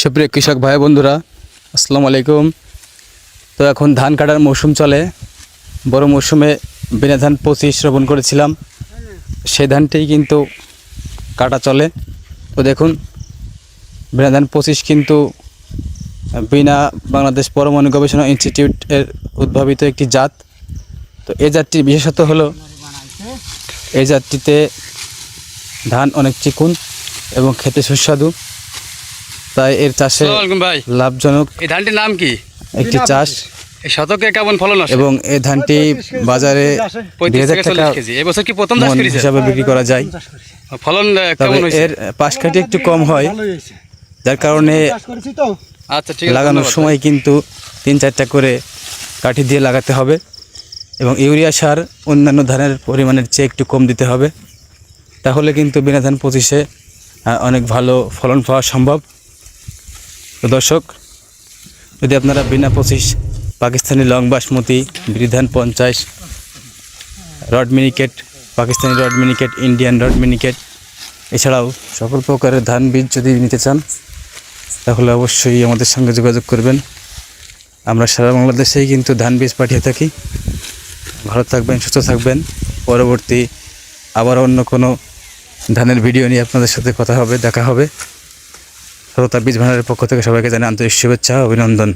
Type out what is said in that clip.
সুপ্রিয় কৃষক ভাই বন্ধুরা, আসসালামু আলাইকুম। তো এখন ধান কাটার মৌসুম চলে। বড় মৌসুমে বিনা ধান পঁচিশ রোপণ করেছিলাম। সেই ধানটাই কিন্তু কাটা চলে। তো দেখুন, বিনা ধান পঁচিশ কিন্তু বিনা বাংলাদেশ পরমাণু গবেষণা ইনস্টিটিউট এর উদ্ভাবিত একটি জাত। তো এই জাতটির বিশেষত হলো, এই জাতটিতে ধান অনেক চিকুন এবং খেতে সুস্বাদু। তাই এর চাষে লাভজনক এই ধানটির নাম কি? একটি চাষ। শতকে কেমন ফলন আসে? এবং এই ধানটি বাজারে দুই হাজার টাকা এবছর কি প্রথম চাষ করেছে? হিসাবে বিক্রি করা যায়। ফলন কেমন হয়েছে? এর পাশকাঠি একটু কম হয়। যার কারণে আচ্ছা ঠিক লাগানোর সময় কিন্তু তিন চারটা করে কাঠি দিয়ে লাগাতে হবে এবং ইউরিয়া সার অন্যান্য ধানের পরিমাণের চেয়ে একটু কম দিতে হবে। তাহলে কিন্তু বিনা ধান পঁচিশে অনেক ভালো ফলন পাওয়া সম্ভব। দর্শক, যদি আপনারা বিনা পঁচিশ পাকিস্তানি লং বাসমতি বিধান পঞ্চাশ rod miniket, Pakistani rod miniket, Indian rod miniket, এছাড়াও সকল প্রকারের ধান বীজ যদি নিতে চান, তাহলে অবশ্যই আমাদের সঙ্গে যোগাযোগ করবেন। আমরা সারা বাংলাদেশেই কিন্তু ধান বীজ পাঠিয়ে থাকি। ভালো থাকবেন, সুস্থ থাকবেন। পরবর্তী আবার অন্য কোনো ধানের ভিডিও নিয়ে আপনাদের সাথে কথা হবে, দেখা হবে। শ্রোতা বীজ ভান্ডারের পক্ষ থেকে সবাইকে জানাই আন্তরিক শুভেচ্ছা অভিনন্দন।